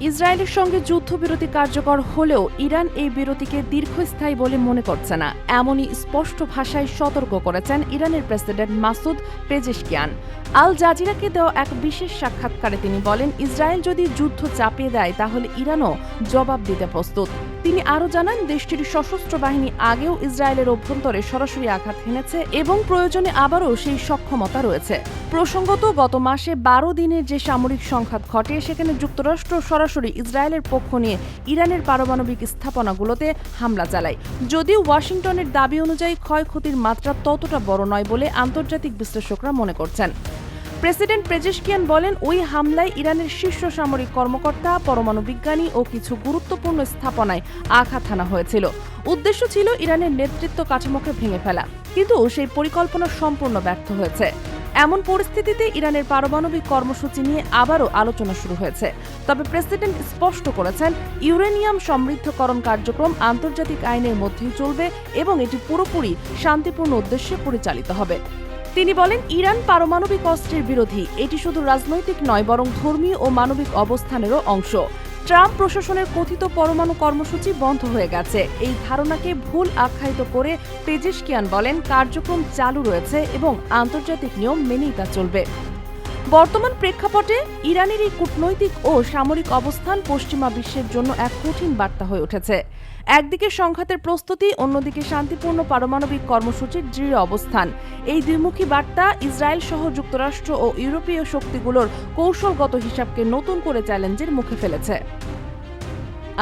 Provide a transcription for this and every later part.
ইসরায়েলের সঙ্গে যুদ্ধবিরতি কার্যকর হলেও ইরান এই বিরতিকে দীর্ঘস্থায়ী বলে মনে করছে না। এমনই স্পষ্ট ভাষায় সতর্ক করেছেন ইরানের প্রেসিডেন্ট মাসুদ পেজেশকিয়ান। আল জাজিরাকে দেওয়া এক বিশেষ সাক্ষাৎকারে তিনি বলেন, ইসরায়েল যদি যুদ্ধ চাপিয়ে দেয়, তাহলে ইরানও জবাব দিতে প্রস্তুত। তিনি আরও জানান, দেশটির সশস্ত্র বাহিনী আগেও ইসরায়েলের অভ্যন্তরে সরাসরি আঘাত হেনেছে এবং প্রয়োজনে আবারও সেই সক্ষমতা রয়েছে। প্রসঙ্গত, গত মাসে বারো দিনের যে সামরিক সংঘাত ঘটে, সেখানে যুক্তরাষ্ট্র সরাসরি ইসরায়েলের পক্ষ নিয়ে ইরানের পারমাণবিক স্থাপনাগুলোতে হামলা চালায়। যদিও ওয়াশিংটনের দাবি অনুযায়ী ক্ষয়ক্ষতির মাত্রা ততটা বড় নয় বলে আন্তর্জাতিক বিশ্লেষকরা মনে করছেন। প্রেসিডেন্ট প্রেজেশকিয়ান বলেন, ওই হামলায় ইরানের শীর্ষ সামরিক কর্মকর্তা, পরমাণু বিজ্ঞানী ও কিছু গুরুত্বপূর্ণ স্থাপনায় আঘাত হানা হয়েছিল। উদ্দেশ্য ছিল ইরানের নেতৃত্ব কাঠামোকে ভেঙে ফেলা, কিন্তু সেই পরিকল্পনা সম্পূর্ণ ব্যর্থ হয়েছে। এমন পরিস্থিতিতে ইরানের পারমাণবিক কর্মসূচি নিয়ে আবারও আলোচনা শুরু হয়েছে। তবে প্রেসিডেন্ট স্পষ্ট করেছেন, ইউরেনিয়াম সমৃদ্ধকরণ কার্যক্রম আন্তর্জাতিক আইনের মধ্যেই চলবে এবং এটি পুরোপুরি শান্তিপূর্ণ উদ্দেশ্যে পরিচালিত হবে। তিনি বলেন, ইরান পারমাণবিক অস্ত্রের বিরোধী। এটি শুধু রাজনৈতিক নয়, বরং ধর্মীয় ও মানবিক অবস্থানেরও অংশ। ট্রাম্প প্রশাসনের কথিত পরমাণু কর্মসূচি বন্ধ হয়ে গেছে। এই ধারণাকে ভুল আখ্যায়িত করে তেজিস্কিয়ান বলেন, কার্যক্রম চালু রয়েছে এবং আন্তর্জাতিক নিয়ম মেনেই তা চলবে। বর্তমান প্রেক্ষাপটে ইরানের এই কূটনৈতিক ও সামরিক অবস্থান পশ্চিমা বিশ্বের জন্য এক কঠিন বার্তা হয়ে উঠেছে। একদিকে সংঘাতের প্রস্তুতি, অন্যদিকে শান্তিপূর্ণ পারমাণবিক কর্মসূচির দৃঢ় অবস্থান। এই দ্বিমুখী বার্তা ইসরায়েল সহ যুক্তরাষ্ট্র ও ইউরোপীয় শক্তিগুলোর কৌশলগত হিসাবকে নতুন করে চ্যালেঞ্জের মুখে ফেলেছে।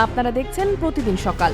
আপনারা দেখছেন প্রতিদিন সকাল।